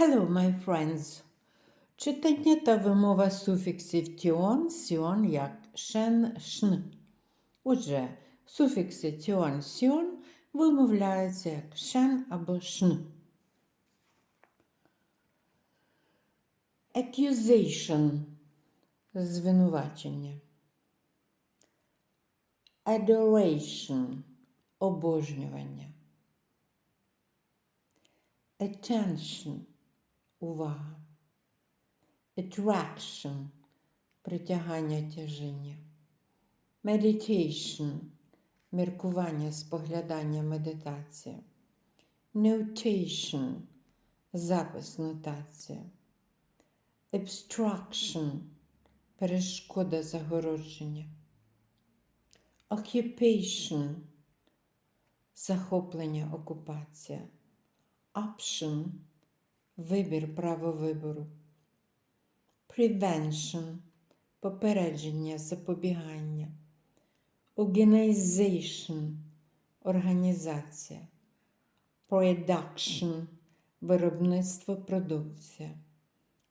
Hello, my friends! Читання та вимова суфіксів тіон, сіон як шен, шн. Отже, суфікси тіон, сіон вимовляються як шен або шн. Accusation – звинувачення. Adoration – обожнювання. Attention – увага. Attraction – притягання тяжіння. Meditation – міркування, споглядання, медитація. Notation – запис, нотація. Obstruction – перешкода загородження. Occupation – захоплення, окупація. Option – вибір, право вибору. Prevention – попередження, запобігання. Organization – організація. Production – виробництво, продукція.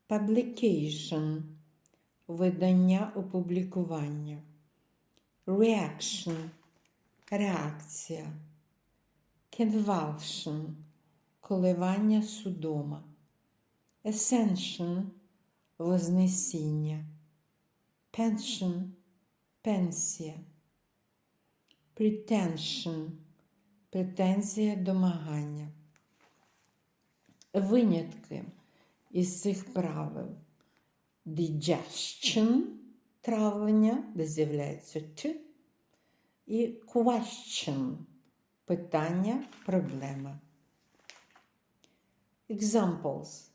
Publication – видання, опублікування. Reaction – реакція. Convulsion – коливання судома. Ascension – вознесіння. Pension – пенсія. Pretension – претензія домагання. Винятки із цих правил. Digestion – травлення, де з'являється Т. І question – питання, проблема. Examples.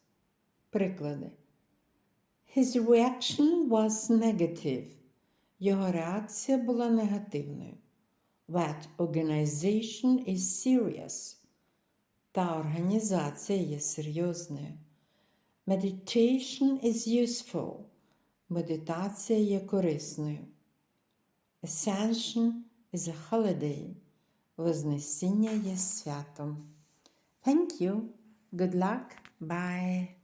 Приклади. His reaction was negative. Його реакція була негативною. That organization is serious. Та організація є серйозною. Meditation is useful. Медитація є корисною. Ascension is a holiday. Вознесіння є святом. Thank you. Good luck. Bye.